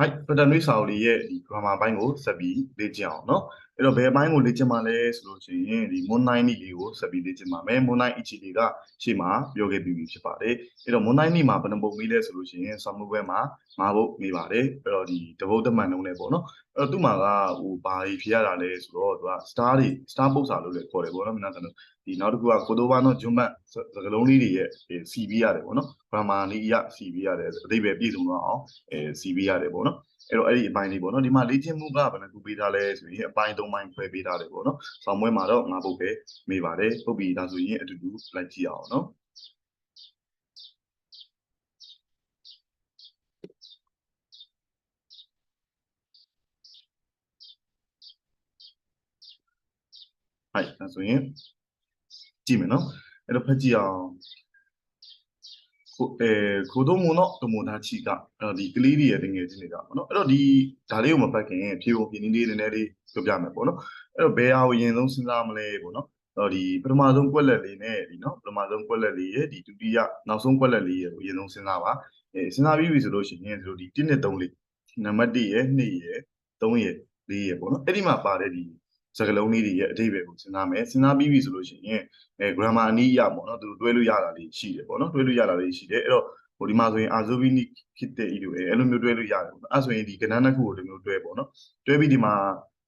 ဟိုက်ပတန်နွေးစာအုပ်လေးရဲ့ဒီ grammar ဘိုင်းကိုဆက်ပြီးလေ့ကျင့်အောင်เนาะ အဲ့တော့ဘယ်အပိုင်းကိုလေ့ကျင့်မှာလဲဆိုလို့ရှိရင်ဒီ Moon 9 Knee လေးကိုဆက်ပြီးလေ့ကျင့်မှာမယ် Moon 9 Ichidi ကရှေ့မှာပြောခဲ့ပြီးပြီဖြစ်ပါတယ်အဲ့တော့ Moon 9 Knee မှာဘယ်နှပုံမိလဲဆိုလို့ရှိရင် Samuel မှာငါးပုတ်မိပါတယ်အဲ့တော့ဒီတပုတ်တမန်လုံးနဲ့ပေါ့နော်အဲ့တော့သူ့မှာကဟိုဘာတွေဖြစ်ရတာလဲဆိုတော့သူက star တွေ star ပုတ်စာလို့လည်းခေါ်တယ်ပေါ့နော်မနာတယ်ဒီနောက်တစ်ခုကကိုတိုဘာနော်ဂျွန်ဘတ်သကလုံးလေးတွေရဲ့ CV ရတယ်ပေါ့နော် grammar လေးရ CV ရတယ်အသေးပဲပြည့်စုံတော့အောင်အဲ CV ရတယ်ပေါ့နော် အဲ့တော့အဲ့ဒီအပိုင်းလေးပေါ့နော်ဒီမှာလေ့ကျင့်မှုကဘယ်နှခုပေးထားလဲဆိုရင်အပိုင်း၃ပိုင်းခွဲပေးထားတယ်ပေါ့နော်ဆောင်းပွဲမှာတော့ငါပုတ်ပဲမေးပါတယ်ပုတ်ပြီးဒါဆိုရင်အတူတူလိုက်ကြည့်အောင်နော်ဟိုက်ဒါဆိုရင်ကြည့်မယ်နော်အဲ့တော့ဖတ်ကြည့်အောင်ကို အဲကိုတို့မုံတော့တမုံသားချီကအဲ့ဒီကလေးတွေရဲ့တငယ်ချင်းတွေကပေါ့နော်အဲ့တော့ဒီဒါလေးကိုမပတ်ခင်ဖြေပုံဖြေနည်းလေးနည်းနည်းလေးပြောပြမယ်ပေါ့နော်အဲ့တော့ဘယ်ဟာကိုအရင်ဆုံးစဉ်းစားမလဲပေါ့နော်အဲ့တော့ဒီပထမဆုံးကွက်လက်လေးနဲ့ဒီနော်ပထမဆုံးကွက်လက်လေးရဲ့ဒီဒုတိယနောက်ဆုံးကွက်လက်လေးရဲ့ကိုအရင်ဆုံးစဉ်းစားပါအဲစဉ်းစားပြီးပြီဆိုလို့ရှိရင်တို့ဒီ1နဲ့3လေးနံပါတ်1ရဲ့2ရဲ့3ရဲ့4ရဲ့ပေါ့နော်အဲ့ဒီမှာပါတဲ့ဒီ စကလုံးလေးတွေရဲ့အဓိပ္ပာယ်ကိုစဉ်းစားမယ်စဉ်းစားပြီးပြီဆိုလို့ရှိရင်အဲ grammar အနည်းအရပေါ့နော်သူတို့တွဲလို့ရတာလေးရှိတယ်ပေါ့နော်တွဲလို့ရတာလေးရှိတယ်အဲ့တော့ဟိုဒီမှာဆိုရင် azovini ဖြစ်တဲ့ ido အဲအဲ့လိုမျိုးတွဲလို့ရတယ်ပေါ့နော်အဲ့ဆိုရင်ဒီကဏ္ဍနှစ်ခုကိုဒီမျိုးတွဲပေါ့နော်တွဲပြီးဒီမှာ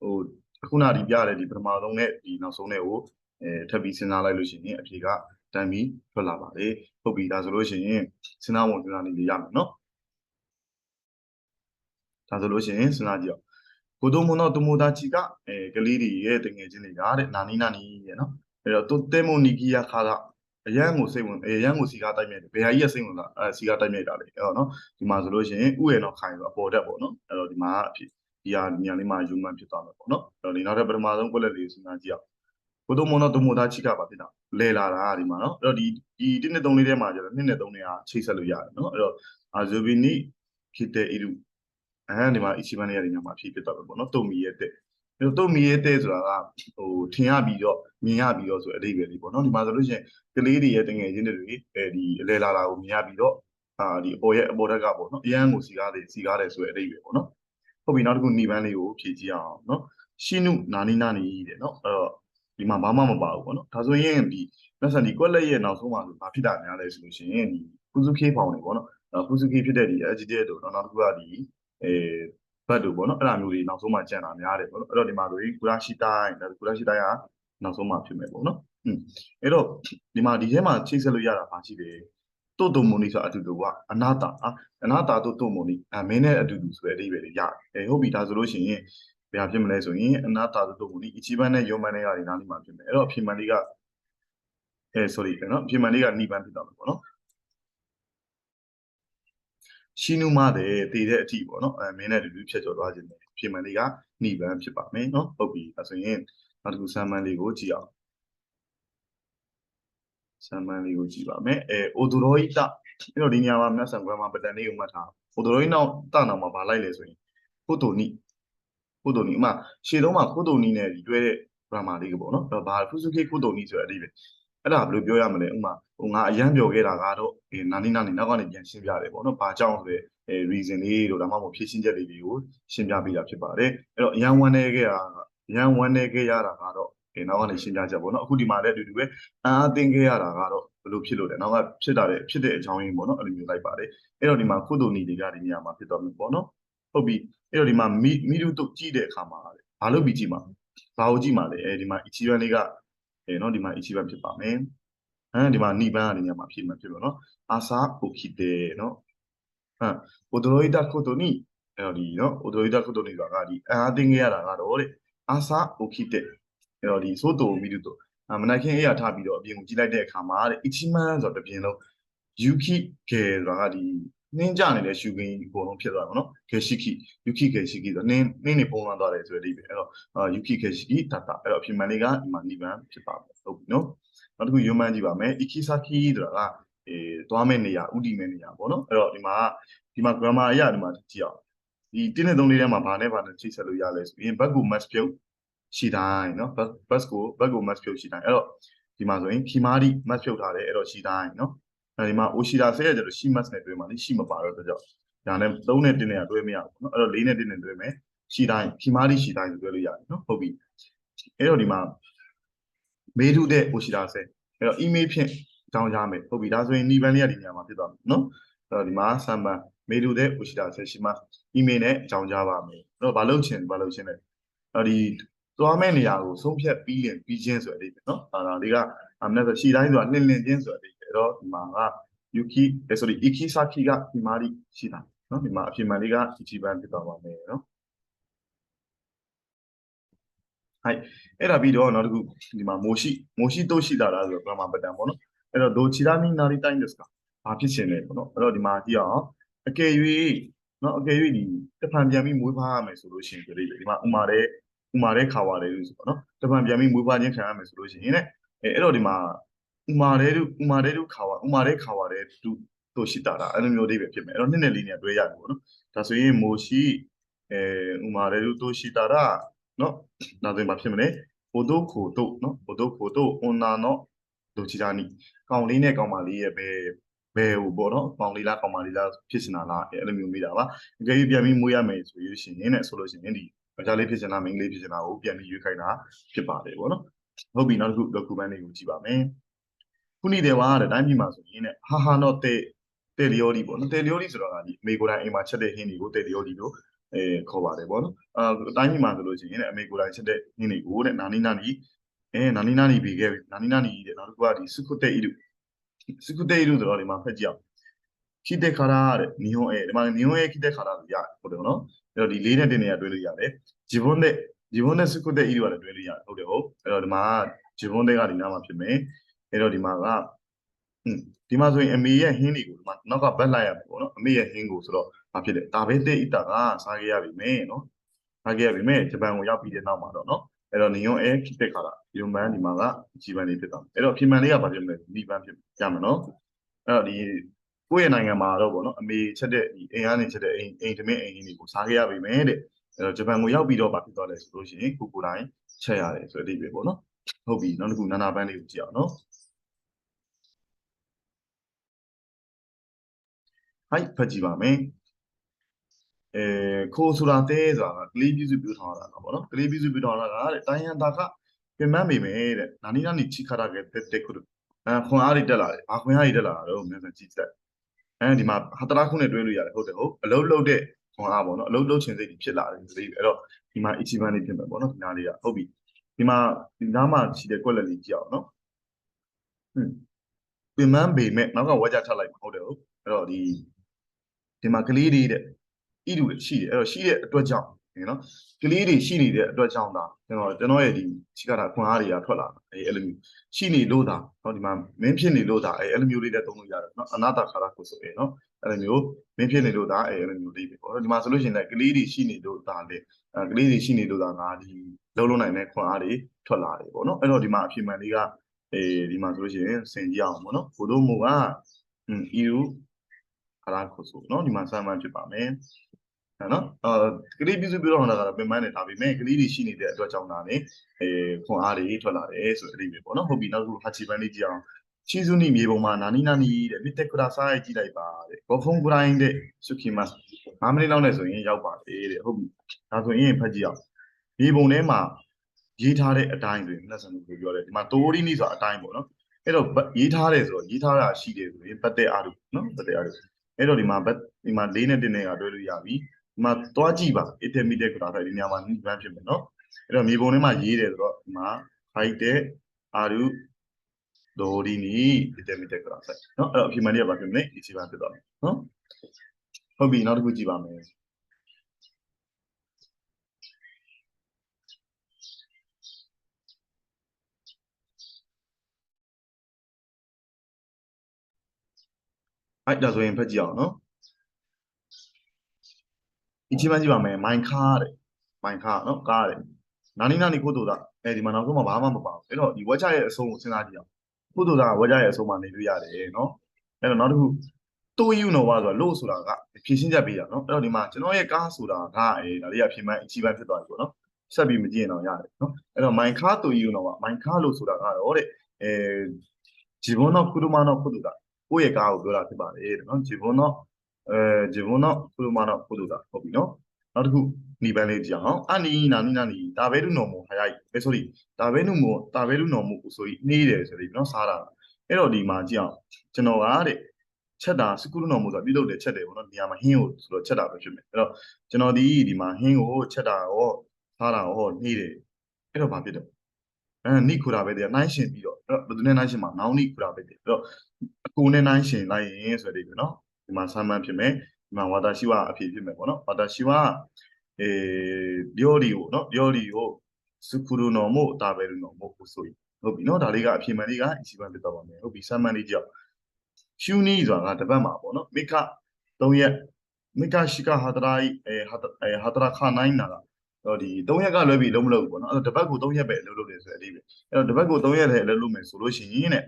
ဟိုအခုနဒီပြတဲ့ဒီပထမဆုံးနဲ့ဒီနောက်ဆုံးနဲ့ကိုအဲထပ်ပြီးစဉ်းစားလိုက်လို့ရှိရင်အဖြေကတန်ပြီးထွက်လာပါလေဟုတ်ပြီဒါဆိုလို့ရှိရင်စဉ်းစားဝင်စဉ်းစားနေရမယ်နော်ဒါဆိုလို့ရှိရင်စဉ်းစားကြည့်အောင် ကိုတို့မွန်တော့တမိုသားချီကအဲကလေးတွေရဲ့တငယ်ချင်းတွေကတဲ့နာနီနာနီရဲ့နော်အဲ့တော့တိုတဲမိုနီကီယာခါကအရန်ကိုစိတ်ဝင်အရန်ကိုစီကားတိုက်မြိုက်တယ်ဘယ်ဟာကြီးကစိတ်ဝင်လားအဲစီကားတိုက်မြိုက်တာလေအဲ့တော့နော်ဒီမှာဆိုလို့ရှိရင်ဥယျာဉ်တော့ခိုင်ဆိုအပေါ်တက်ပေါ့နော်အဲ့တော့ဒီမှာအဖြစ်ဒီဟာညလေးမှာယူမှန်ဖြစ်သွားမယ်ပေါ့နော်အဲ့တော့ဒီနောက်ထပ်ပထမဆုံးကွက်လက်လေးစဉ်းစားကြည့်အောင်ကိုတို့မွန်တော့တမိုသားချီကပါဖြစ်တာလဲလာတာဒီမှာနော်အဲ့တော့ဒီဒီ1နဲ့3လေးထဲမှာကျတော့2နဲ့3နဲ့ကချိတ်ဆက်လို့ရတယ်နော်အဲ့တော့အာဇိုဘီနီဖြစ်တဲ့အီရူ အဲဒီမှာ ichiban လေးရတဲ့ညမှာအဖြစ်ဖြစ်သွားမယ်ပေါ့နော်တုံမီရဲ့တဲ့အဲ့တော့တုံမီရဲ့တဲ့ဆိုတာကဟိုထင်ရပြီးတော့မြင်ရပြီးတော့ဆိုအဓိပ္ပာယ်လေးပေါ့နော်ဒီမှာဆိုလို့ရှိရင်ကလေးတွေရဲ့တငယ်ချင်းတွေအဲဒီအလဲလာတာကိုမြင်ရပြီးတော့အာဒီအပေါ်ရဲ့အပေါ်တက်ကပေါ့နော်အရန်ကိုစီကားတယ်စီကားတယ်ဆိုတဲ့အဓိပ္ပာယ်ပေါ့နော်ဟုတ်ပြီနောက်တစ်ခုညီပန်းလေးကိုဖြည့်ကြည့်အောင်နော်ရှင်းနုနာနီနာနီတဲ့နော်အဲ့တော့ဒီမှာဘာမှမပါဘူးပေါ့နော်ဒါဆိုရင်ဒီလက်ဆန်ဒီကွက်လက်ရဲ့နောက်ဆုံးမှာဆိုဘာဖြစ်တာများလဲဆိုလို့ရှိရင်ဒီကုစုခေးဖောင်နေပေါ့နော်ကုစုခေးဖြစ်တဲ့ဒီ adjective တို့နောက်တစ်ခုကဒီ အဲဘတ်တို့ပေါ့နော်အဲ့ဒါမျိုးတွေနောက်ဆုံးမှကြံတာများတယ်ပေါ့နော်အဲ့တော့ဒီမှာဆိုရင်ကုရရှိတိုင်းဒါကုရရှိတိုင်းကနောက်ဆုံးမှဖြစ်မယ်ပေါ့နော်อืมအဲ့တော့ဒီမှာဒီထဲမှာချိတ်ဆက်လို့ရတာဘာရှိတယ်တိုတိုမိုနီဆိုအတူတူကအနာတာအနာတာတိုတိုမိုနီအမင်းနဲ့အတူတူဆိုတဲ့အဓိပ္ပာယ်လေးရတယ်အဲဟုတ်ပြီဒါဆိုလို့ရှိရင်ဘယ်ဟာဖြစ်မလဲဆိုရင်အနာတာတိုတိုမိုနီအချီပန်းနဲ့ယုံမန်းနဲ့ရတယ်နားလေးမှာဖြစ်မယ်အဲ့တော့အဖြစ်မှန်လေးကအဲ sorry နော်အဖြစ်မှန်လေးကနိဗ္ဗာန်ဖြစ်သွားမယ်ပေါ့နော် ရှင်းနုမတဲ့တည်တဲ့အထိပေါ့နော်အဲမင်းနဲ့တူတူဖြတ်ကျော်သွားခြင်းတယ်ဖြေမှန်လေးကနှိပန်းဖြစ်ပါမယ်နော်ဟုတ်ပြီအဲဆိုရင်နောက်တစ်ခုဆမ်မန်လေးကိုကြည့်အောင်ဆမ်မန်လေးကိုကြည့်ပါမယ်အဲအိုဒိုရိုဟိတအဲ့တော့ဒီနေရာမှာမြတ်ဆန်ကွဲမှာပတန်လေးကိုမှတ်ထားအိုဒိုရိုဟိနောက်တနောက်မှာဗာလိုက်လဲဆိုရင်ကုတိုနိကုတိုနိအမရှေ့တုံးမှာကုတိုနိနဲ့ဒီတွဲတဲ့ grammar လေးကပေါ့နော်အဲ့တော့ဗာဖုစုခေကုတိုနိဆိုတဲ့အဓိပ္ပာယ် အဲ့ဒါဘယ်လိုပြောရမလဲဥမာဟိုငါအရန်ပြောခဲ့တာကတော့ဒီနာနီနာနီနောက်ကနေပြန်ရှင်းပြတယ်ပေါ့နော်။ဘာကြောင့်ဆိုတဲ့အဲ reason လေးတို့ဒါမှမဟုတ်ဖြည့်ရှင်းချက်လေးတွေကိုရှင်းပြပေးတာဖြစ်ပါတယ်။အဲ့တော့အရန်ဝမ်းနေခဲ့တာအရန်ဝမ်းနေခဲ့ရတာကတော့ဒီနောက်ကနေရှင်းပြချက်ပေါ့နော်။အခုဒီမှာလည်းအတူတူပဲအန်အားသင်ခဲ့ရတာကတော့ဘယ်လိုဖြစ်လို့လဲ။နောက်ကဖြစ်တာတဲ့ဖြစ်တဲ့အကြောင်းရင်းပေါ့နော်။အဲ့လိုမျိုးလိုက်ပါတယ်။အဲ့တော့ဒီမှာကုသိုလ်နီတွေကဒီနေရာမှာဖြစ်တော့မယ်ပေါ့နော်။ဟုတ်ပြီ။အဲ့တော့ဒီမှာမိမိတို့တို့ကြည့်တဲ့အခါမှာဘာလို့ပြီးကြည့်မှာ။ဘာကိုကြည့်မှာလဲ။အဲဒီမှာ ichiban လေးက အဲနော်ဒီမှာ ichiban ဖြစ်ပါမယ်။အဲဒီမှာနိဗ္ဗာန်အနေနဲ့မှာဖြစ်မှာဖြစ်လို့နော်အာစာအိုခိတေနော်ဟမ်အိုဒရိုဟိတခုတိုနီအဲ့တော့ဒီနော်အိုဒရိုဟိတခုတိုနီဆိုတာကဒီအာသင်ခဲ့ရတာကတော့တဲ့အာစာအိုခိတေအဲ့တော့ဒီသို့တိုမီတုတိုမနက်ခင်းအေးရထားပြီးတော့အပြင်ကိုကြည့်လိုက်တဲ့အခါမှာတဲ့အီချီမန်ဆိုတော့တပြင်လုံးယူခိကေဆိုတာကဒီ နင်းကြနေတဲ့ရှူကင်းကြီးအကုန်လုံးဖြစ်သွားတယ်ပေါ့နော်ဂေရှိခိယူခိဂေရှိခိဆိုနင်းနင်းနေပုံလာသွားတယ်ဆိုတဲ့အိပဲအဲ့တော့ယူခိဂေရှိခိတတအဲ့တော့အဖြစ်မှန်လေးကဒီမှာနိဗ္ဗာန်ဖြစ်ပါမယ်ဟုတ်ပြီနော်နောက်တစ်ခုယုံမှန်းကြည့်ပါမယ်အိခိစာခိဆိုတာကအေးသွားမဲ့နေရာဥတီမဲ့နေရာပေါ့နော်အဲ့တော့ဒီမှာဒီမှာ grammar အရဒီမှာကြည့်အောင်ဒီတင်းနဲ့သုံးလေးထဲမှာဘာနဲ့ဘာနဲ့ချိတ်ဆက်လို့ရလဲဆိုရင်ဘက်ကို match ပြုတ်ရှိတိုင်းနော်ဘက်ကိုဘက်ကို match ပြုတ်ရှိတိုင်းအဲ့တော့ဒီမှာဆိုရင်ခီမာရီ match ပြုတ်ထားတယ်အဲ့တော့ရှိတိုင်းနော် นาะအဲဒီမှာ oshira ဆက်ရကြလို့ shi match နဲ့တွေ့မှာလေရှိမပါတော့တော့ကြောင့် ညာနဲ့3နဲ့1နဲ့ကတွဲမရဘူးเนาะအဲ့တော့4နဲ့1နဲ့တွဲမယ်ရှီတိုင်းခီမာရီရှီတိုင်းဆိုတွဲလို့ရတယ်เนาะဟုတ်ပြီအဲ့တော့ဒီမှာမေထုတဲ့အိုရှီတာဆဲအဲ့တော့ email ဖြင့်အကြောင်းကြားမယ်ဟုတ်ပြီဒါဆိုရင်နီဗန်လေးကဒီနေရာမှာဖြစ်သွားပြီเนาะအဲ့တော့ဒီမှာဆမ်မန်မေထုတဲ့အိုရှီတာဆဲရှိမှာ email နဲ့အကြောင်းကြားပါမယ်အဲ့တော့ဘာလို့ချင်ဘာလို့ချင်လဲအဲ့ဒီသွားမဲ့နေရာကိုဆုံးဖြတ်ပြီးရင်ပြီးချင်းဆိုတဲ့အဓိပ္ပာယ်เนาะအဲ့ဒါလေးကအမနဲ့ဆိုရှီတိုင်းဆိုတာလင်းလင်းချင်းဆိုတဲ့အဓိပ္ပာယ် ာယ် အဲ့တော့ဒီမှာက yuki အဲဆိုဒီ ikisaki ကဒီမှာလေးရှိတာနော်ဒီမှာအပြင်မှန်လေးက ichiban ဖြစ်သွားပါမယ်နော်ဟိုက်အဲ့ဒါပြီးတော့နောက်တစ်ခုဒီမှာမိုရှိမိုရှိတို့ရှိတာလားဆိုတော့ပရမပတန်ပေါ့နော်အဲ့တော့ဒိုချီရာမီနာရီတိုင်းဒစ်ကဘာဖြစ်ရှင်လဲပေါ့နော်အဲ့တော့ဒီမှာကြည့်အောင်အကယ်၍နော်အကယ်၍ဒီတဖန်ပြန်ပြီးမွေးဖွားရမယ်ဆိုလို့ရှိရင်ဆိုလို့ဒီမှာဥမာတဲ့ဥမာတဲ့ခါဝါတယ်လို့ဆိုပေါ့နော်တဖန်ပြန်ပြီးမွေးဖွားခြင်းခံရမယ်ဆိုလို့ရှိရင်လည်းအဲ့တော့ဒီမှာ ဥမာတဲ့ဥမာတဲ့ခါဝါဥမာတဲ့ခါဝါတဲ့သူတို့ရှိတာအဲ့လိုမျိုးလေးပဲဖြစ်မယ်အဲ့တော့နှစ်နဲ့လေးနဲ့တွဲရတယ်ပေါ့နော်ဒါဆိုရင်မိုရှိအဲဥမာတဲ့တို့ရှိတာらနော်နောက်ဆိုရင်ဘာဖြစ်မလဲဟိုတို့ခိုတို့နော်ဟိုတို့ခိုတို့အွန်နာနော်ဒိုချီတာနီကောင်လေးနဲ့ကောင်မလေးရဲ့ပဲဘယ်ဟိုပေါ့နော်ကောင်လေးလားကောင်မလေးလားဖြစ်စင်တာလားအဲ့လိုမျိုးမိတာပါအကယ်၍ပြန်ပြီးမွေးရမယ်ဆိုလို့ရှိရင်နဲ့ဆိုလို့ရှိရင်ဒီယောက်ျားလေးဖြစ်စင်တာမိန်းကလေးဖြစ်စင်တာကိုပြန်ပြီးရွေးခိုင်းတာဖြစ်ပါတယ်ပေါ့နော်ဟုတ်ပြီနောက်တစ်ခု document တွေကိုကြည့်ပါမယ် ခုနေ့တယ်ပါတဲ့တိုင်းပြည်မှာဆိုရင်နဲ့ဟာဟာတော့တဲ့တယ်လျော်ဒီပေါ့နော်တယ်လျော်ဒီဆိုတော့ကဒီအမေကိုယ်တိုင်အိမ်မှာချက်တဲ့ဟင်းတွေကိုတယ်လျော်ဒီလို့အဲခေါ်ပါတယ်ပေါ့နော်အာအတိုင်းပြည်မှာဆိုလို့ရှိရင်လည်းအမေကိုယ်တိုင်ချက်တဲ့ဟင်းတွေကိုတဲ့နာနီနာနီအဲနာနီနာနီပြီးခဲ့ပြီနာနီနာနီတဲ့နောက်တစ်ခုကဒီစုခုတဲ့ဣရုစုခုတဲ့ဣရုဆိုတော့ဒီမှာဖက်ကြည့်အောင်ခိတဲ့ခါရတဲ့နီဟွန်အဲဒီမှာနီဟွန်ရဲ့ခိတဲ့ခါရလို့ရတယ်ဟုတ်တယ်နော်အဲ့တော့ဒီလေးနဲ့တင်နေရတွဲလို့ရတယ်ဂျီဘွန်တဲ့ဂျီဘွန်နဲ့စုခုတဲ့ဣရုကလည်းတွဲလို့ရတယ်ဟုတ်တယ်ဟုတ်အဲ့တော့ဒီမှာဂျီဘွန်တဲ့ကဒီနားမှာဖြစ်မယ် အဲ့တော့ဒီမှာကอืมဒီမှာဆိုရင်အမေရဲ့ဟင်းတွေကိုဒီမှာနောက်ကဘက်လိုက်ရမယ်ပေါ့နော်အမေရဲ့ဟင်းကိုဆိုတော့ဘာဖြစ်လဲဒါပဲတဲ့ဣတာကစားခဲ့ရပြီမယ်နော်စားခဲ့ရပြီမယ်ဂျပန်ကိုရောက်ပြီးတဲ့နောက်မှာတော့နော်အဲ့တော့နီယွန်အဲခိတက်ခါလာဒီလိုမှန်ဒီမှာကဂျီပန်လေးဖြစ်သွားမယ်အဲ့တော့ဖြီမန်လေးကဘာဖြစ်မလဲနီပန်ဖြစ်ကြမယ်နော်အဲ့တော့ဒီကိုယ့်ရဲ့နိုင်ငံမှာတော့ပေါ့နော်အမေချက်တဲ့ဒီအိမ်ကနေချက်တဲ့အိမ်အိမ်တမင်းအိမ်ကြီးတွေကိုစားခဲ့ရပြီမယ်တဲ့အဲ့တော့ဂျပန်ကိုရောက်ပြီးတော့ဘာဖြစ်သွားလဲဆိုလို့ရှိရင်ကိုကိုတိုင်းချက်ရတယ်ဆိုတဲ့အဓိပ္ပာယ်ပေါ့နော်ဟုတ်ပြီနောက်တစ်ခုနာနာပန်းလေးကိုကြည့်အောင်နော် ဟိုက်ဖတ်ကြည့်ပါမယ်အဲခိုးဆိုတာတဲဆိုတာကကလေးပြုစုပြောထားတာပေါ့နော်ကလေးပြုစုပြောထားတာကတဲ့တိုင်းရန်တာကပြင်မမိမယ်တဲ့နာနီနာနီချိခရခဲ့တဲ့ခုအဲခွန်အားတွေတက်လာတယ်ဘာခွန်အားတွေတက်လာတာတော့မြန်ဆန်ကြည့်တက်အဲဒီမှာဟာတရာခုနဲ့တွဲလို့ရတယ်ဟုတ်တယ်ဟုတ်အလုံးလုံးတဲ့ခွန်အားပေါ့နော်အလုံးလုံးချင်စိတ်တွေဖြစ်လာတယ်ဒီအဲ့တော့ဒီမှာ ichiban လေးဖြစ်မယ်ပေါ့နော်ဒီနားလေးကဟုတ်ပြီဒီမှာဒီနားမှာရှိတဲ့ကွက်လက်လေးကြည့်အောင်နော်ဟွန်းပြင်မပေမဲ့နောက်ကဝါကြထပ်လိုက်ဟုတ်တယ်ဟုတ်အဲ့တော့ဒီ ဒီမှာကလေးတွေတဲ့အီတူတွေရှိတယ်အဲ့တော့ရှိတဲ့အတွက်ကြောင့်နော်ကလေးတွေရှိနေတဲ့အတွက်ကြောင့်ဒါကျွန်တော်ကျွန်တော်ရဲ့ဒီရှိကတာခွန်အားတွေကထွက်လာအဲ့အဲ့လိုမျိုးရှိနေလို့ဒါနော်ဒီမှာမင်းဖြစ်နေလို့ဒါအဲ့အဲ့လိုမျိုးလေးတက်သုံးလို့ရတယ်နော်အနာတခါရကိုဆိုရင်နော်အဲ့လိုမျိုးမင်းဖြစ်နေလို့ဒါအဲ့အဲ့လိုမျိုးလေးပဲပေါ့နော်ဒီမှာဆိုလို့ရှိရင်လည်းကလေးတွေရှိနေလို့ဒါလေကလေးတွေရှိနေလို့ဒါငါဒီလုံးလုံးနိုင်တဲ့ခွန်အားတွေထွက်လာတယ်ပေါ့နော်အဲ့တော့ဒီမှာအဖြစ်မှန်လေးကအေးဒီမှာဆိုလို့ရှိရင်စင်ကြအောင်ပေါ့နော်ဘို့တို့မို့ကอืม EU ခရာခုဆိုနော်ဒီမှာဆမ်မန်ဖြစ်ပါမယ်ဟဲ့နော်အဲကလေးပြည့်စုပြတော့ဟောတာကတော့ပင်ပန်းနေဒါပေမဲ့ကလေးတွေရှိနေတဲ့အတွက်ကြောင့်ဒါနဲ့အဲခွန်အားတွေထွက်လာတယ်ဆိုတဲ့အဲ့ဒီပဲပေါ့နော်ဟုတ်ပြီနောက်တစ်ခုဟာချီပန်လေးကြည့်အောင်ချီဇူနီမြေပုံမှာနာနီနာနီတဲ့မစ်တက်ကူရာစားရဲ့ကြည့်လိုက်ပါတဲ့ဘောဖုန်ဂရိုင်းတဲ့စုခီမတ်မမလေးလောက်နဲ့ဆိုရင်ရောက်ပါလေတဲ့ဟုတ်ပြီဒါဆိုရင်ဖတ်ကြည့်အောင်မြေပုံထဲမှာရေးထားတဲ့အတိုင်းဆိုရင်လက်စံလို့ပြောတယ်ဒီမှာတိုးရီနီဆိုတာအတိုင်းပေါ့နော်အဲ့တော့ရေးထားတယ်ဆိုတော့ရေးထားတာရှိတယ်ဆိုရင်ပတ်သက်အားလို့နော်ပတ်သက်အားလို့ အဲ့တော့ဒီမှာဒီမှာ၄နဲ့1နဲ့ကတွဲလို့ရပြီဒီမှာသွားကြည့်ပါ intermediate ဆိုတာဒီနေရာမှာနိဗ္ဗာန်ဖြစ်မယ်နော်အဲ့တော့မြေပုံထဲမှာရေးတယ်ဆိုတော့ဒီမှာ height တဲ့အာရုဒိုဒီနီ intermediate ဆိုတာဆက်နော်အဲ့တော့အဖြစ်မှန်လေးကဘာဖြစ်မလဲဒီစီပါဖြစ်သွားမယ်နော်ဟုတ်ပြီနောက်တစ်ခုကြည့်ပါမယ် အဲ့ဒါဆိုရင်ဖတ်ကြည့်အောင်နော်ဒီချိန်မှကြည့်ပါမယ်မိုင်ခါတဲ့မိုင်ခါနော်ကားတဲ့နာနီနာနီကိုတူတာအဲဒီမှာနောက်ဆုံးမှဘာမှမပါဘူးအဲ့တော့ဒီဝက်ချရဲ့အဆုံးကိုစဉ်းစားကြည့်အောင်ကိုတူတာဝက်ချရဲ့အဆုံးမှနေလို့ရတယ်နော်အဲ့တော့နောက်တစ်ခုတိုးယူနော်ပါဆိုတာလို့ဆိုတာကဖြည့်ရှင်းချက်ပေးတာနော်အဲ့တော့ဒီမှာကျွန်တော်ရဲ့ကားဆိုတာကအဲဒါလေးကဖြည့်မှန်းအချိန်ပိုင်းဖြစ်သွားပြီပေါ့နော်ဆက်ပြီးမကြည့်ရင်တော့ရတယ်နော်အဲ့တော့မိုင်ခါတိုးယူနော်ပါမိုင်ခါလို့ဆိုတာကတော့တဲ့အဲဂျီဘွန်နော်ကုတုမနော်ကုတုတာ ကိုယ့်ရဲ့ကားကိုပြောတာဖြစ်ပါတယ်တဲ့နော်ဂျီဘွန်တော့အဲဂျီဘွန်တော့ကုလမတော့ကုလတာဟုတ်ပြီနော်နောက်တစ်ခုနီပန်းလေးကြအောင်အနီနာနီနာနီတာဘဲလူနော်မိုဟာရိုက်အဲ sorry တာဘဲလူမိုတာဘဲလူနော်မိုကိုဆိုပြီးနေတယ်ဆိုပြီးနော်စားတာအဲ့တော့ဒီမှာကြည့်အောင်ကျွန်တော်ကတဲ့ချက်တာစကူလနော်မိုဆိုတာပြုလုပ်တယ်ချက်တယ်ပေါ့နော်နေရာမှာဟင်းကိုဆိုတော့ချက်တာပဲဖြစ်မယ်အဲ့တော့ကျွန်တော်ဒီဒီမှာဟင်းကိုချက်တာရောစားတာရောနေတယ်အဲ့တော့ဘာဖြစ်တော့ အဲနိခူတာပဲတည်းနိုင်ရှင်ပြီးတော့အဲ့တော့ဘယ်သူနဲ့နိုင်ရှင်မှာနောင်နိခူတာပဲတည်းအဲ့တော့အကိုနဲ့နိုင်ရှင်လိုက်ရင်ဆိုတဲ့ဒီနော်ဒီမှာဆမ်းမန်းဖြစ်မယ်ဒီမှာဝါတာရှိဝအဖြစ်ဖြစ်မယ်ပေါ့နော်ဝါတာရှိဝအဲပြောလီကိုနော်ပြောလီကိုစကူရုနော်မို့ဒါပဲလူနော်မို့ဆိုရင်ဟုတ်ပြီနော်ဒါလေးကအဖြစ်မှန်လေးကအစီပန်ပြတော့ပါမယ်ဟုတ်ပြီဆမ်းမန်းလေးကြောက်ရှူနီဆိုတာကတပတ်မှာပေါ့နော်မိခ3ရက်မိခရှိကဟာတရာအဲဟာအဲဟာတရာခနိုင်နာက တော့ဒီ3ရက်ကလွဲပြီးလုံးမလုပ်ဘူးပေါ့နော်အဲ့တော့တပတ်ကို3ရက်ပဲအလုပ်လုပ်တယ်ဆိုတဲ့အဓိပ္ပာယ်အဲ့တော့တပတ်ကို3ရက်တည်းအလုပ်လုပ်မယ်ဆိုလို့ရှိရင်တဲ့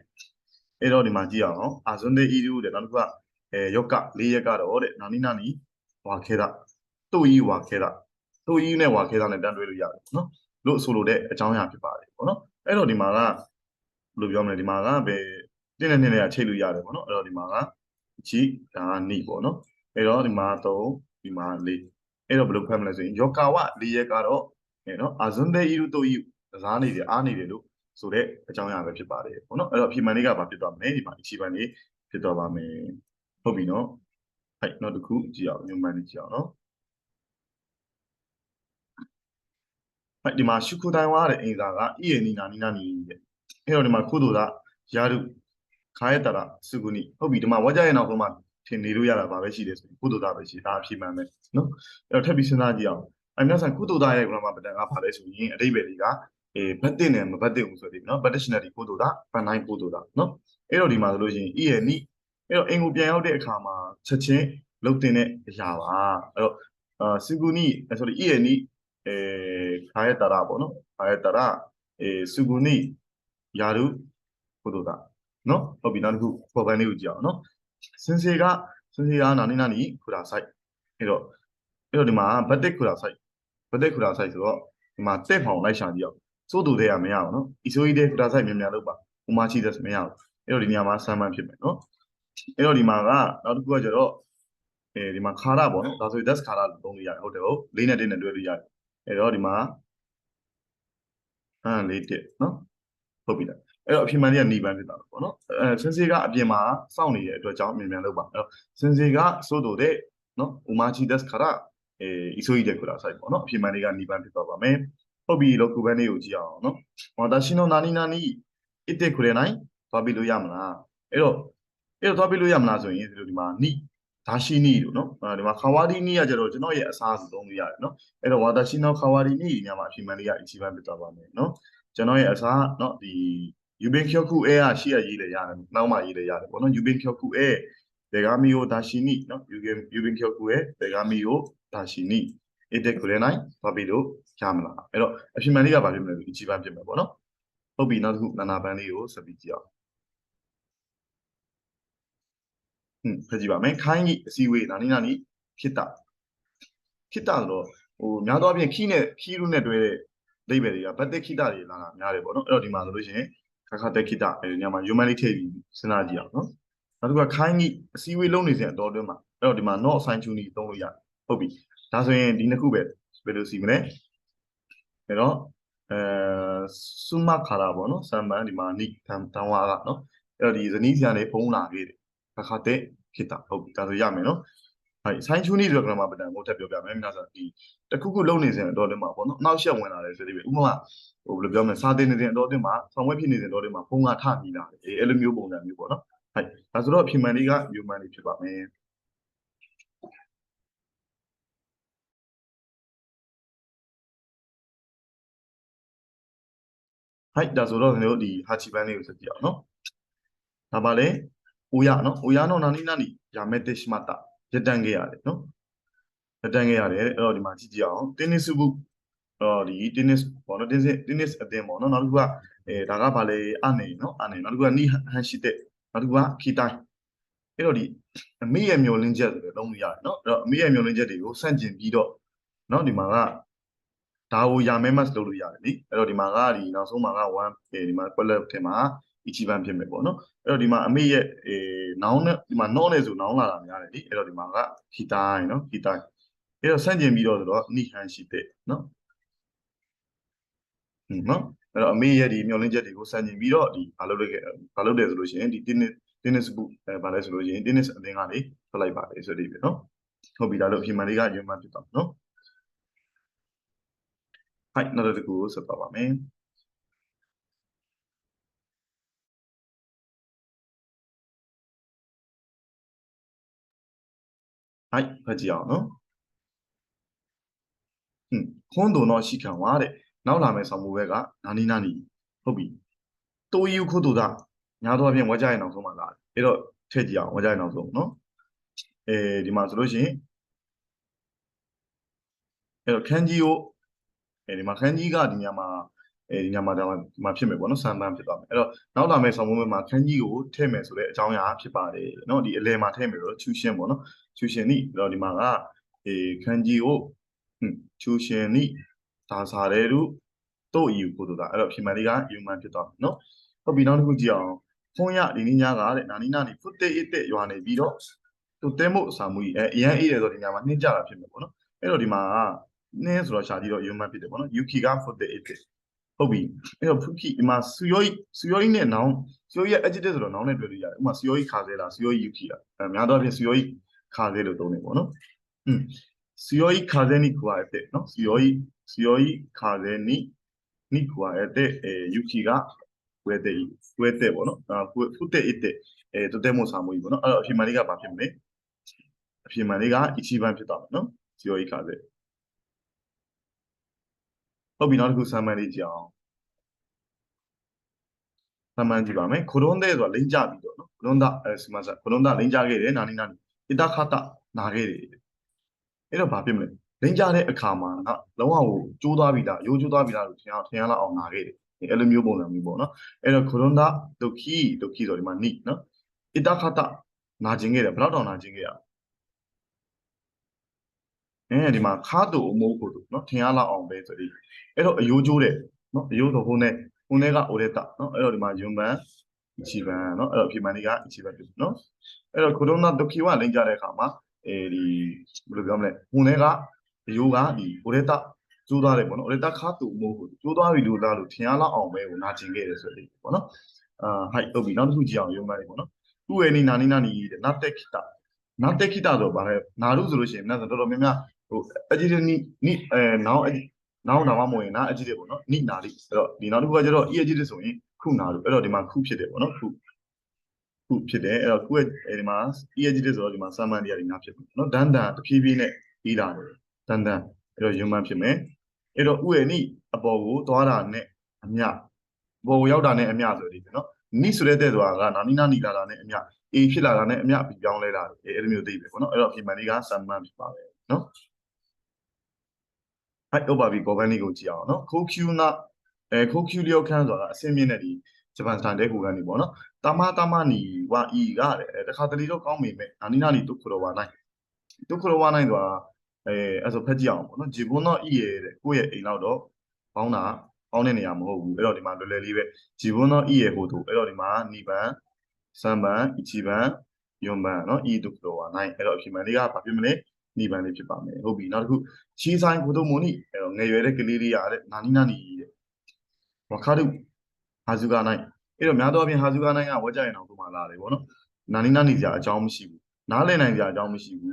အဲ့တော့ဒီမှာကြည့်အောင်အာဇွန်ဒေအီရူတဲ့နောက်တစ်ခုကအဲယောက်က၄ရက်ကတော့တဲ့နာနီနာနီဝါခဲတာတူဤဝါခဲတာတူဤနဲ့ဝါခဲတာနဲ့တန်းတွဲလို့ရတယ်နော်လို့ဆိုလိုတဲ့အကြောင်းအရာဖြစ်ပါတယ်ပေါ့နော်အဲ့တော့ဒီမှာကဘယ်လိုပြောမလဲဒီမှာကဘယ်တင်းနဲ့တင်းနဲ့ချိတ်လို့ရတယ်ပေါ့နော်အဲ့တော့ဒီမှာကကြည့်ဒါကနီပေါ့နော်အဲ့တော့ဒီမှာ3ဒီမှာ4 အဲ့တော့ဘယ်လိုဖတ်မလဲဆိုရင်ယောကာဝ၄ရက်ကတော့အဲနော်အာဇွန်ဒေအီရူတူဤကစားနေတယ်အားနေတယ်လို့ဆိုတဲ့အကြောင်းအရာပဲဖြစ်ပါတယ်ပေါ့နော်အဲ့တော့အဖြေမှန်လေးကဘာဖြစ်သွားမလဲဒီမှာအချီပန်လေးဖြစ်သွားပါမယ်ဟုတ်ပြီနော်ဟဲ့နောက်တစ်ခုကြည့်အောင်ညွှန်မှန်းလေးကြည့်အောင်နော်ဟဲ့ဒီမှာရှုခုတိုင်ဝါတဲ့အင်္ဂါကအီယနီနာနီနာနီတဲ့အဲ့တော့ဒီမှာကုသိုလ်ကယာရုခါရတရာစုကုနီဟုတ်ပြီဒီမှာဝါကြရဲ့နောက်ဆုံးမှာ ထင်နေလို့ရတာဘာပဲရှိတယ်ဆိုရင်ကုသိုလ်တာပဲရှိဒါအဖြေမှန်ပဲနော်အဲ့တော့ထပ်ပြီးစဉ်းစားကြည့်အောင်အဲ့မြတ်ဆန်ကုသိုလ်တာရဲ့ grammar pattern ကဘာလဲဆိုရင်အတိပ္ပယ်တွေကအေးဘတ်တင်နဲ့မဘတ်တင်ဘူးဆိုတဲ့နော် bad dictionary ကုသိုလ်တာဘန်တိုင်းကုသိုလ်တာနော်အဲ့တော့ဒီမှာဆိုလို့ရှိရင် e ရဲ့နိအဲ့တော့အင်ကိုပြန်ရောက်တဲ့အခါမှာချက်ချင်းလုတ်တင်တဲ့အရာပါအဲ့တော့အာစုကုနီ sorry e ရဲ့နိအဲခါရတရာပေါ့နော်ခါရတရာအဲစုကုနီယာရုကုသိုလ်တာနော်ဟုတ်ပြီနောက်တစ်ခုပေါ်ပန်းလေးကိုကြည့်အောင်နော် စင်စေကစင်စေကနာနိနာနိခူတာ site အဲ့တော့အဲ့တော့ဒီမှာဘတ်တက်ခူတာ site ဘတ်တက်ခူတာ site ဆိုတော့ဒီမှာတက်ဖောင်လိုက်ရှာကြည့်အောင်စိုးတူတဲ့ကမရအောင်နော်အီဆိုကြီးတဲ့ခူတာ site မြန်မြန်လုပ်ပါဥမာချီတဲ့မရအောင်အဲ့တော့ဒီနေရာမှာဆမ်းမှန်ဖြစ်မယ်နော်အဲ့တော့ဒီမှာကနောက်တစ်ခုကကျတော့အဲဒီမှာခါရပေါ့နော်ဒါဆိုရင် that's ခါရလို့သုံးလို့ရတယ်ဟုတ်တယ်ဟုတ်လေးနဲ့တင်းနဲ့တွဲလို့ရတယ်အဲ့တော့ဒီမှာအဲလေးတက်နော်ဟုတ်ပြီလား အဲ့တော့အပြင်မှန်ကြီးကနှီးပန်းဖြစ်တာပေါ့နော်အဲစင်စေကအပြင်မှာစောင့်နေတဲ့အတွက်ကြောင့်အမြင်မြန်လုပ်ပါအဲ့တော့စင်စေကစိုးတိုတဲ့နော်ဥမာချီဒက်စခါရအဲအစိုးရတဲ့ခုလာဆိုင်ပေါ့နော်အပြင်မှန်လေးကနှီးပန်းဖြစ်သွားပါမယ်ဟုတ်ပြီလောကူပန်းလေးကိုကြည့်အောင်နော်ဟောဒါရှင်းတော့နာနီနာနီအစ်တဲ့ခုရနိုင်သွားပြီးလို့ရမလားအဲ့တော့အဲ့တော့သွားပြီးလို့ရမလားဆိုရင်ဒီလိုဒီမှာနီဒါရှိနီလို့နော်ဒီမှာခါဝါဒီနီကကျတော့ကျွန်တော်ရဲ့အစားအဆုံးလေးရတယ်နော်အဲ့တော့ဝါဒါရှင်းတော့ခါဝါဒီနီညမှာအပြင်မှန်လေးကအချိန်ပိုင်းဖြစ်သွားပါမယ်နော်ကျွန်တော်ရဲ့အစားနော်ဒီ ယူဘင်ကျောခုအဲကရှိရရေးလေရတယ်နောက်မှရေးလေရတယ်ပေါ့နော်ယူဘင်ကျောခုအဲဒေဂါမီယိုဒါရှိနိနော်ယူဘင်ယူဘင်ကျောခုအဲဒေဂါမီယိုဒါရှိနိအတက်ခူရဲနိုင်သွားပြီးလို့ရမလားအဲ့တော့အဖြေမှန်လေးကဘာဖြစ်မလဲဆိုအချိပန်းဖြစ်မယ်ပေါ့နော်ဟုတ်ပြီနောက်တစ်ခုနာနာပန်းလေးကိုဆက်ပြီးကြည့်အောင်ဟွန်းဖတ်ကြည့်ပါမယ်ခိုင်းကြီးအစည်းအဝေးနာနီနာနီခိတ္တခိတ္တဆိုတော့ဟိုများသောအားဖြင့်ခီးနဲ့ခီးရုနဲ့တွဲတဲ့လိပ်ပဲတွေကဘတ်တက်ခိတ္တတွေလာတာများတယ်ပေါ့နော်အဲ့တော့ဒီမှာဆိုလို့ရှိရင် ခါခါတက်ခိတ္တအဲဒီညမှာ human လေးထည့်ပြီးစဉ်းစားကြည့်အောင်နော်နောက်တစ်ခုကခိုင်းကြီးအစည်းအဝေးလုံးနေစဉ်အတော်တွင်းမှာအဲ့တော့ဒီမှာ not assign to နေသုံးလို့ရတယ်ဟုတ်ပြီဒါဆိုရင်ဒီနှစ်ခုပဲဘယ်လိုစီမလဲအဲ့တော့အဲဆုမခါလာပေါ့နော်ဆမ်မန်ဒီမှာနိတန်တန်ဝါကနော်အဲ့တော့ဒီဇနီးဆရာလေးဖုံးလာခဲ့တယ်ခါခါတက်ခိတ္တဟုတ်ပြီဒါဆိုရမယ်နော် ဟုတ်ဆိုင်းချူနီဆိုတဲ့ကမာပတန်ကိုထပ်ပြောပြမယ်မြတ်ဆိုဒီတခုခုလုံနေစဉ်အတော်တွင်မှာပေါ့နော်အနောက်ရှက်ဝင်လာတယ်ဆိုတဲ့ပဲဥပမာဟိုဘယ်လိုပြောမလဲစာတင်နေစဉ်အတော်တွင်မှာဆောင်ဝဲဖြစ်နေစဉ်အတော်တွင်မှာဖုံးကထမိလာတယ်အဲလိုမျိုးပုံစံမျိုးပေါ့နော်ဟုတ်ဒါဆိုတော့ဖြီမန်လေးကယူမန်လေးဖြစ်ပါမယ်ဟုတ်ဒါဆိုတော့ကျွန်တော်ဒီဟာချီပန်းလေးကိုဆက်ကြည့်အောင်နော်ဒါပါလေအိုရနော်အိုရနော်နာနီနာနီယာမက်တစ်မတာ ရတန်ခဲ့ရတယ်နော်ရတန်ခဲ့ရတယ်အဲ့တော့ဒီမှာကြည့်ကြည့်အောင်တင်းနစ်စုဘူးအော်ဒီတင်းနစ်ပေါ့နော်တင်းစတင်းနစ်အတင်းပေါ့နော်နောက်တစ်ခုကအဲဒါကဘာလဲအနေနော်အနေနောက်တစ်ခုကနီဟန်ရှိတဲ့နောက်တစ်ခုကခီတိုင်းအဲ့တော့ဒီအမေရဲ့မျောလင်းချက်ဆိုလည်းလုံးလို့ရတယ်နော်အဲ့တော့အမေရဲ့မျောလင်းချက်တွေကိုစန့်ကျင်ပြီးတော့နော်ဒီမှာကဒါကိုယာမဲမတ်လုပ်လို့ရတယ်လीအဲ့တော့ဒီမှာကဒီနောက်ဆုံးမှာက1ဒီမှာ quality ထဲမှာ Ichiban ဖြစ်မယ်ပေါ့နော်အဲ့တော့ဒီမှာအမေရဲ့အဲနောင်းနဲ့ဒီမှာ non နဲ့ဆိုနောင်းလာတာများတယ်လေအဲ့တော့ဒီမှာက hitai နော် hitai အဲ့တော့ဆန့်ကျင်ပြီးတော့ဆိုတော့ nihan ရှိတဲ့နော်ဟင်းနော်အဲ့တော့အမေရဲ့ဒီမျောလင်းချက်တွေကိုဆန့်ကျင်ပြီးတော့ဒီဘာလုပ်လဲဘာလုပ်တယ်ဆိုလို့ရှိရင်ဒီ tennis tennis book အဲဘာလဲဆိုလို့ရှိရင် tennis အသင်းကလေထွက်လိုက်ပါလေဆိုဒီပဲနော်ဟုတ်ပြီဒါလို့အဖြစ်မှန်လေးကညွှန်မှဖြစ်တော့နော် height နောက်တစ်ခုကိုဆက်သွားပါမယ် はいဖတ်ကြည့်အောင်နော်ဟွန်းခွန်းတုံတော့ရှိခံွားတဲ့နောက်လာမယ့်ဆောင်မှုဘက်ကနာနီနာနီဟုတ်ပြီတိုးယူခုတူတာညာတော့အပြင်ဝကြရင်အောင်ဆုံးမှလာတယ်အဲ့တော့ထည့်ကြည့်အောင်ဝကြရင်အောင်ဆုံးနော်အဲဒီမှာဆိုလို့ရှိရင်အဲ့တော့ခန်းကြီးကိုအဲဒီမှာခန်းကြီးကဒီညမှာ အဲဒီညမှာဒါမှဒီမှာဖြစ်မယ်ပေါ့နော်စံပန်းဖြစ်သွားမယ်အဲ့တော့နောက်လာမယ့်ဆောင်မှုဘက်မှာခန်းကြီးကိုထည့်မယ်ဆိုတဲ့အကြောင်းအရာဖြစ်ပါတယ်နော်ဒီအလဲမှာထည့်မယ်ဆိုတော့ချူရှင်းပေါ့နော်ချူရှင်နိအဲ့တော့ဒီမှာကအဲခန်းကြီးကိုဟွန်းချူရှင်နိဒါစားတဲ့လူတို့ယူကိုတို့တာအဲ့တော့ဖြေမှန်လေးကယူမှန်ဖြစ်သွားမယ်နော်ဟုတ်ပြီနောက်တစ်ခုကြည့်အောင်ဖုန်းရဒီနေ့ညကတဲ့နာနီနာနီဖုတ်တဲ့အစ်တဲ့ရွာနေပြီးတော့သူတဲမို့အစာမှုကြီးအဲအရန်အေးတယ်ဆိုတော့ဒီညမှာနှင်းကြတာဖြစ်မယ်ပေါ့နော်အဲ့တော့ဒီမှာကနှင်းဆိုတော့ရှာကြည့်တော့ယူမှန်ဖြစ်တယ်ပေါ့နော်ယူခီကဖုတ်တဲ့အစ်တဲ့ ဟုတ်ပြီအဲ့တော့ဖုခီဒီမှာစူယောကြီးစူယောကြီးနဲ့နောင်စူယောကြီးရဲ့ adjective ဆိုတော့နောင်နဲ့တွေ့လို့ရတယ်ဥပမာစူယောကြီးခါစဲလားစူယောကြီးယူခီလားအဲများသောအားဖြင့်စူယောကြီးခါစဲလို့သုံးနေပေါ့နော်อืมစူယောကြီးခါစဲနိခွာတဲ့နော်စူယောကြီးစူယောကြီးခါစဲနိနိခွာတဲ့အဲယူခီကဝဲတဲ့ဝဲတဲ့ပေါ့နော်အာဖုတဲ့အစ်တဲ့အဲတိုတဲမို့စာမှုကြီးပေါ့နော်အဲ့တော့အဖြေမှန်လေးကဘာဖြစ်မလဲအဖြေမှန်လေးက1番ဖြစ်သွားမယ်နော်စူယောကြီးခါစဲ ဟုတ်ပြီနောက်တစ်ခုဆမ်မန်လေးကြည့်အောင်ဆမ်မန်ကြည့်ပါမယ်ခရုံးတဲ့ဆိုတာလိမ့်ကြပြီးတော့နော်ခရုံးဒအဲစမဆာခရုံးဒလိမ့်ကြခဲ့တယ်နာနီနာနီဣတခတနာခဲ့တယ်အဲ့တော့ဘာဖြစ်မလဲလိမ့်ကြတဲ့အခါမှာကလုံးဝကိုကျိုးသွားပြီလားရိုးကျိုးသွားပြီလားလို့ထင်အောင်ထင်ရလောက်အောင်နာခဲ့တယ်အဲ့လိုမျိုးပုံစံမျိုးပေါ့နော်အဲ့တော့ခရုံးဒဒုက္ခိဒုက္ခိဆိုဒီမှာနိနော်ဣတခတနာကျင်ခဲ့တယ်ဘယ်တော့တောင်နာကျင်ခဲ့ရ အဲဒီမှာခါတူအမိုးကိုတို့နော်ထင်ရလောက်အောင်ပဲဆိုပြီးအဲ့တော့အယိုးကျိုးတဲ့နော်အယိုးဆိုဟိုနဲ့ဟိုနဲ့ကအိုတဲ့တာနော်အဲ့တော့ဒီမှာယွန်ပန်အချီပန်နော်အဲ့တော့အဖြေမှန်လေးကအချီပန်ဖြစ်နော်အဲ့တော့ကိုရိုနာဒိုကီဝလင်းကြတဲ့အခါမှာအဲဒီဘယ်လိုပြောမလဲဟိုနဲ့ကအယိုးကဒီဟိုတဲ့တာကျိုးသွားတယ်ပေါ့နော်အိုတဲ့တာခါတူအမိုးကိုကျိုးသွားပြီလို့လားလို့ထင်ရလောက်အောင်ပဲဟိုနာကျင်ခဲ့တယ်ဆိုပြီးပေါ့နော်အာဟိုက်ဟုတ်ပြီနောက်တစ်ခုကြည့်အောင်ယွန်ပန်လေးပေါ့နော်သူ့ရဲ့နီနာနီနာနီတဲ့နတ်တက်ခိတာနာတက်ခိတာဆိုတော့ဗာလဲနာရုဆိုလို့ရှိရင်နာတော်တော်များများ ဟိုအကြီးနိနိအဲနောင်နောင်နာမမဝင်နာအကြီးတယ်ပေါ့နော်နိနာလိအဲ့တော့ဒီနောက်တစ်ခုကကျတော့အီအကြီးတယ်ဆိုရင်ခုနာလို့အဲ့တော့ဒီမှာခုဖြစ်တယ်ပေါ့နော်ခုခုဖြစ်တယ်အဲ့တော့ခုရဲ့ဒီမှာအီအကြီးတယ်ဆိုတော့ဒီမှာဆမ်မန်တရားဒီနာဖြစ်မယ်နော်ဒန်ဒန်တဖြည်းဖြည်းနဲ့ပြီးလာတယ်ဒန်ဒန်အဲ့တော့ယွန်မန်ဖြစ်မယ်အဲ့တော့ဥယျာနိအပေါ်ကိုသွားတာနဲ့အမြဘောကိုရောက်တာနဲ့အမြဆိုဒီနော်နိဆိုတဲ့တဲ့ဆိုတာကနာနီနာနီလာတာနဲ့အမြအေဖြစ်လာတာနဲ့အမြပြီးပြောင်းလဲလာတယ်အဲ့လိုမျိုးသိပြီပေါ့နော်အဲ့တော့ပြင်မှန်လေးကဆမ်မန်ဖြစ်ပါပဲနော် အဲ့ဟုတ်ပါပြီကော်ဘန်လေးကိုကြည့်အောင်နော်ခိုးကျူနာအဲခိုးကျူလျောခန်းဆိုတာအစင်းမြင့်တဲ့ဒီဂျပန်စတန်တဲ့ကိုကန်နေပေါ့နော်တာမတာမနီဝါအီကတဲ့တခါတလေတော့ကောင်းမိမယ်နာနီနာနီတုခရောဝါနိုင်တုခရောဝါနိုင်ဆိုတာအဲအဲ့ဆိုဖက်ကြည့်အောင်ပေါ့နော်ဂျီဘွန်တော့အီရဲ့တဲ့ကိုယ့်ရဲ့အိမ်လောက်တော့ပေါင်းတာပေါင်းတဲ့နေရာမဟုတ်ဘူးအဲ့တော့ဒီမှာလွယ်လွယ်လေးပဲဂျီဘွန်တော့အီရဲ့ဟိုတူအဲ့တော့ဒီမှာနီပန်စမ်ပန်အီချီပန်ယွန်ပန်နော်အီတုခရောဝါနိုင်အဲ့တော့အဖြစ်မှန်လေးကဘာဖြစ်မလဲ နိဗ္ဗာန်လေးဖြစ်ပါမယ်ဟုတ်ပြီနောက်တစ်ခုချီဆိုင်ဘုဒ္ဓမိုနိအဲ့တော့ငယ်ရွယ်တဲ့ကလေးလေးရတဲ့နာနီနာနီတဲ့ဝခါဒုဟာဇုကနိုင်အဲ့တော့များသောအားဖြင့်ဟာဇုကနိုင်ကဝကြရင်အောင်သူမှလာတယ်ဗောနော်နာနီနာနီကြာအကြောင်းမရှိဘူးနားလည်နိုင်ကြာအကြောင်းမရှိဘူး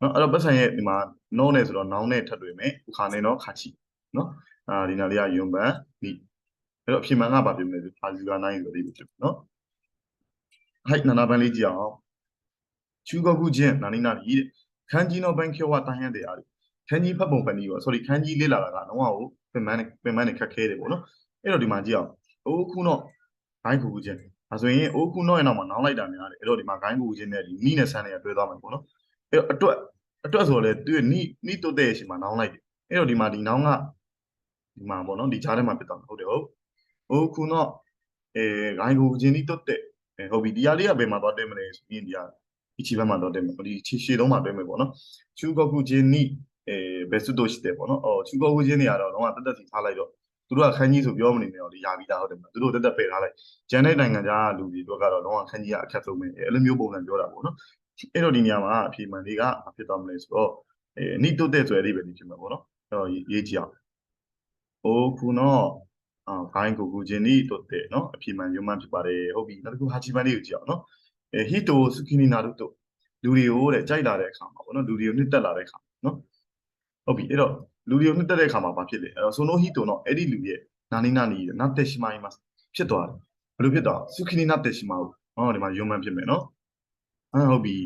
နော်အဲ့တော့ပတ်စံရဲ့ဒီမှာနောနဲ့ဆိုတော့နောင်နဲ့ထပ်တွေ့မယ်ခါနေတော့ခါချီနော်အာဒီနာလေးကယွန်ပန်နိအဲ့တော့အဖြစ်မှန်ကဘာဖြစ်မလဲဆိုဟာဇုကနိုင်ဆိုပြီးဖြစ်နော်ဟိုက်နာနာပန်လေးကြည့်အောင်ချူကခုချင်းနာနီနာနီတဲ့ ခန်းကြီးနော်ဘန်ခေဝတန်ရတဲ့အားခန်းကြီးဖတ်ပုံဖန်ကြီးပေါ့ sorry ခန်းကြီးလေးလာတာကတော့ကိုပင်မနဲ့ပင်မနဲ့ခက်ခဲတယ်ပေါ့နော်အဲ့တော့ဒီမှာကြည့်အောင်အိုးခုနော်ဂိုင်းကူကူချင်းဒါဆိုရင်အိုးခုနော်ရဲ့နောက်မှာနောင်းလိုက်တာများတယ်အဲ့တော့ဒီမှာဂိုင်းကူကူချင်းနဲ့ဒီနီးနဲ့ဆန်းနဲ့တွဲသွားမယ်ပေါ့နော်အဲ့တော့အတွက်အတွက်ဆိုတော့လေသူနီးနီးတုတ်တဲ့ရှင်မှာနောင်းလိုက်တယ်အဲ့တော့ဒီမှာဒီနောင်းကဒီမှာပေါ့နော်ဒီကြားထဲမှာဖြစ်သွားမှာဟုတ်တယ်ဟုတ်အိုးခုနော်အဲဂိုင်းကူကူချင်းနီးတုတ်တဲ့ဟုတ်ပြီဒီဟာလေးကဘယ်မှာသွားတက်မလဲဆိုရင်ဒီဟာ 一番まででもဒီရှေလုံးမှာတွဲမယ်ပေါ့နော်中国人にえーベストしてပေါ့နော်အော်中国人တွေကတော့တော့တက်တက်စီထားလိုက်တော့ သူတို့ကခန်းကြီးဆိုပြောမနေနဲ့တော့ဒီရာပြီးသားဟုတ်တယ်မလားသူတို့တက်တက်ပယ်ထားလိုက်ဂျန်တဲ့နိုင်ငံခြားလူတွေတို့ကတော့တော့ခန်းကြီးကအခက်ဆုံးပဲအဲ့လိုမျိုးပုံစံပြောတာပေါ့နော်အဲ့တော့ဒီနေရာမှာအဖြေမှန်လေးကဖြစ်သွားမလဲဆိုတော့အဲနိတုတဲ့ဆိုရလေးပဲဒီဖြစ်မှာပေါ့နော်အဲ့တော့ရေးကြည့်အောင်ဟိုခုနော်အာဂိုင်းကိုကူချင်းနီတုတဲ့နော်အဖြေမှန်ရုံမှန်ဖြစ်ပါတယ်ဟုတ်ပြီနောက်တစ်ခုဟာချီမန်လေးကိုကြည့်အောင်နော်အဲ ဟီတိုစကီနီနာတို့တို့လူတွေကိုတဲ့ကြိုက်လာတဲ့အခါမှာပေါ့နော်လူတွေကိုနှစ်တက်လာတဲ့အခါနော်ဟုတ်ပြီအဲ့တော့လူတွေကိုနှစ်တက်တဲ့အခါမှာဘာဖြစ်လဲအဲ့တော့ဆိုနိုဟီတိုနော်အဲ့ဒီလူရဲ့နာနီနာနီနာတက်ရှိမိုင်းမှာဖြစ်သွားတယ်ဘယ်လိုဖြစ်သွားစကီနီနာတက်ရှိမိုင်းဟောဒီမှာရုံမှန်ဖြစ်မယ်နော်အာဟုတ်ပြီ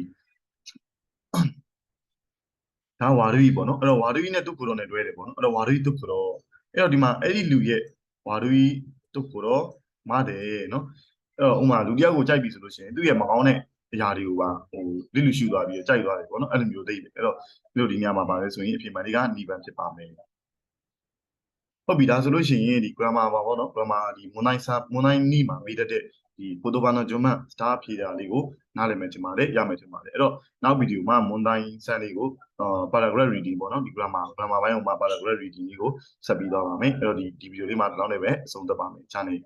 ဒါဝါရူကြီးပေါ့နော်အဲ့တော့ဝါရူကြီးနဲ့တုတ်ကိုတော့နဲ့တွဲတယ်ပေါ့နော်အဲ့တော့ဝါရူကြီးတုတ်ကိုတော့အဲ့တော့ဒီမှာအဲ့ဒီလူရဲ့ဝါရူကြီးတုတ်ကိုတော့မတယ်နော် အဲ့တော့ဥမာလူတယောက်ကိုကြိုက်ပြီဆိုလို့ရှိရင်သူ့ရဲ့မကောင်းတဲ့အရာတွေကိုပါဟိုလိလူရှူသွားပြီးကြိုက်သွားတယ်ပေါ့နော်အဲ့လိုမျိုးသိတယ်အဲ့တော့ဒီလိုဒီညမှာပါလဲဆိုရင်အဖြစ်မှန်ဒီကနီးပန်ဖြစ်ပါမယ်ဟုတ်ပြီဒါဆိုလို့ရှိရင်ဒီ grammar ပါပေါ့နော် grammar ဒီ monai sa monai ni မှာမိတတ်တဲ့ဒီပိုတိုဘာနော်ဂျွန်မန်စတာဖြေတာလေးကိုနားလည်မယ်ထင်ပါတယ်ရမယ်ထင်ပါတယ်အဲ့တော့နောက်ဗီဒီယိုမှာ monai san လေးကိုအာ paragraph reading ပေါ့နော်ဒီ grammar grammar ဘိုင်းမှာ paragraph reading လေးကိုဆက်ပြီးသွားပါမယ်အဲ့တော့ဒီဒီဗီဒီယိုလေးမှာဒီလောက်နဲ့ပဲအဆုံးသတ်ပါမယ် channel